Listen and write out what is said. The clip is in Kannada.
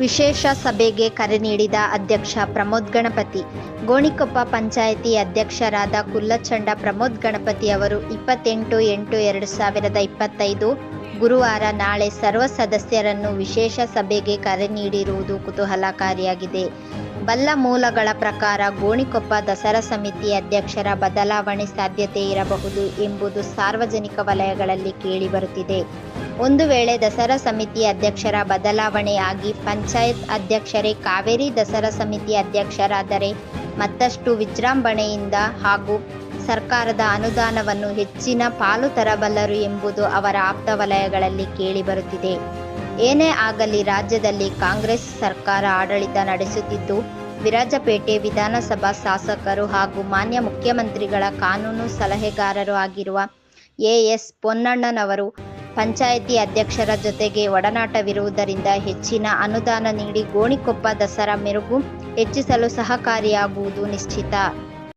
ವಿಶೇಷ ಸಭೆಗೆ ಕರೆ ನೀಡಿದ ಅಧ್ಯಕ್ಷ ಪ್ರಮೋದ್ ಗಣಪತಿ. ಗೋಣಿಕೊಪ್ಪ ಪಂಚಾಯಿತಿ ಅಧ್ಯಕ್ಷರಾದ ಕುಲ್ಲಚಂಡ ಪ್ರಮೋದ್ ಗಣಪತಿ ಅವರು ಇಪ್ಪತ್ತೆಂಟು ಎಂಟು ಎರಡು ಸಾವಿರದ ಇಪ್ಪತ್ತೈದು ಗುರುವಾರ ನಾಳೆ ಸರ್ವ ಸದಸ್ಯರನ್ನು ವಿಶೇಷ ಸಭೆಗೆ ಕರೆ ನೀಡಿರುವುದು ಕುತೂಹಲಕಾರಿಯಾಗಿದೆ. ಬಲ್ಲ ಮೂಲಗಳ ಪ್ರಕಾರ ಗೋಣಿಕೊಪ್ಪ ದಸರಾ ಸಮಿತಿ ಅಧ್ಯಕ್ಷರ ಬದಲಾವಣೆ ಸಾಧ್ಯತೆ ಇರಬಹುದು ಎಂಬುದು ಸಾರ್ವಜನಿಕ ವಲಯಗಳಲ್ಲಿ ಕೇಳಿಬರುತ್ತಿದೆ ಒಂದು ವೇಳೆ ದಸರಾ ಸಮಿತಿ ಅಧ್ಯಕ್ಷರ ಬದಲಾವಣೆಯಾಗಿ ಪಂಚಾಯತ್ ಅಧ್ಯಕ್ಷರೇ ಕಾವೇರಿ ದಸರಾ ಸಮಿತಿ ಅಧ್ಯಕ್ಷರಾದರೆ ಮತ್ತಷ್ಟು ವಿಜೃಂಭಣೆಯಿಂದ ಹಾಗೂ ಸರ್ಕಾರದ ಅನುದಾನವನ್ನು ಹೆಚ್ಚಿನ ಪಾಲು ತರಬಲ್ಲರು ಎಂಬುದು ಅವರ ಆಪ್ತ ವಲಯಗಳಲ್ಲಿ ಕೇಳಿಬರುತ್ತಿದೆ. ಏನೇ ಆಗಲಿ ರಾಜ್ಯದಲ್ಲಿ ಕಾಂಗ್ರೆಸ್ ಸರ್ಕಾರ ಆಡಳಿತ ನಡೆಸುತ್ತಿದ್ದು, ವಿರಾಜಪೇಟೆ ವಿಧಾನಸಭಾ ಶಾಸಕರು ಹಾಗೂ ಮಾನ್ಯ ಮುಖ್ಯಮಂತ್ರಿಗಳ ಕಾನೂನು ಸಲಹೆಗಾರರು ಆಗಿರುವ ಎ ಪೊನ್ನಣ್ಣನವರು ಪಂಚಾಯಿತಿ ಅಧ್ಯಕ್ಷರ ಜೊತೆಗೆ ಒಡನಾಟವಿರುವುದರಿಂದ ಹೆಚ್ಚಿನ ಅನುದಾನ ನೀಡಿ ಗೋಣಿಕೊಪ್ಪ ದಸರಾ ಮೆರುಗು ಹೆಚ್ಚಿಸಲು ಸಹಕಾರಿಯಾಗುವುದು ನಿಶ್ಚಿತ.